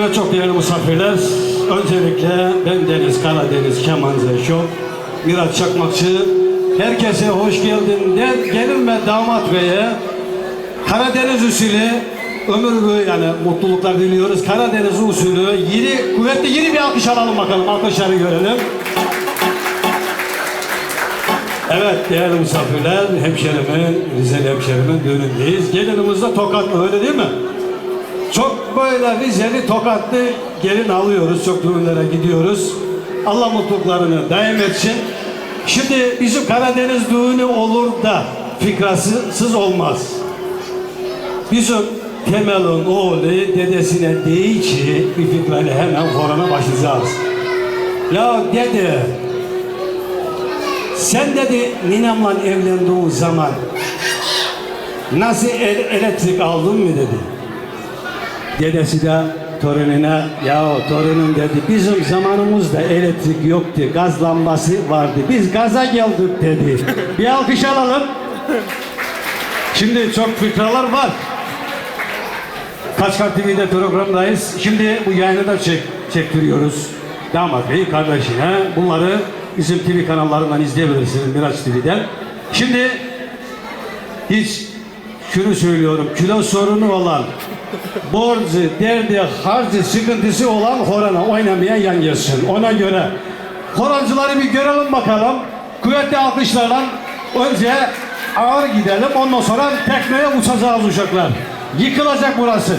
Evet çok değerli misafirler. Öncelikle ben Deniz Karadeniz Kemancı Şov, Miraç Çakmakçı. Herkese hoş geldin der. Gelin ve damat beye Karadeniz usulü ömür boyu yani mutluluklar diliyoruz. Karadeniz usulü yeni, kuvvetli yeni bir alkış alalım bakalım. Alkışları görelim. Evet değerli misafirler, hemşerimin, Rizeli hemşerimin düğünündeyiz. Gelinimiz de Tokatlı öyle değil mi? Çok böyle Rizeli Tokatlı gelin alıyoruz. Çok düğünlere gidiyoruz. Allah mutluluklarını daim etsin. Şimdi bizim Karadeniz düğünü olur da fikrasız olmaz. Bizim Temel'in oğlu dedesine değil ki bir fikreyle hemen horana başlayacağız. Ya dede sen dedi ninemle evlendiğin zaman nasıl el- elektrik aldın mı dedi. Dedesi de torununa ya torunum dedi bizim zamanımızda elektrik yoktu gaz lambası vardı biz gaza geldik dedi. Bir alkış alalım. Şimdi çok fıkralar var. Kaçkar TV'de programdayız. Şimdi bu yayını da çek, çektiriyoruz. Damat Bey kardeşine. Bunları bizim TV kanallarından izleyebilirsiniz Miraç TV'den. Şimdi hiç şunu söylüyorum. Kilo sorunu olan, borcu, derdi, harcı, sıkıntısı olan horana oynamaya yan gelsin. Ona göre horancıları bir görelim bakalım. Kuvvetli alkışlarla önce ağır gidelim. Ondan sonra tekneye uçacağız uşaklar. Yıkılacak burası.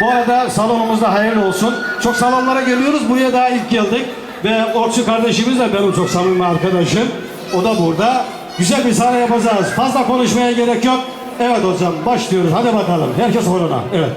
Bu arada salonumuzda hayırlı olsun. Çok salonlara geliyoruz. Buraya daha ilk geldik. Ve Orçu kardeşimiz de benim çok samimi arkadaşım. O da burada. Güzel bir sahne yapacağız. Fazla konuşmaya gerek yok. Evet hocam başlıyoruz. Hadi bakalım. Herkes horona. Evet.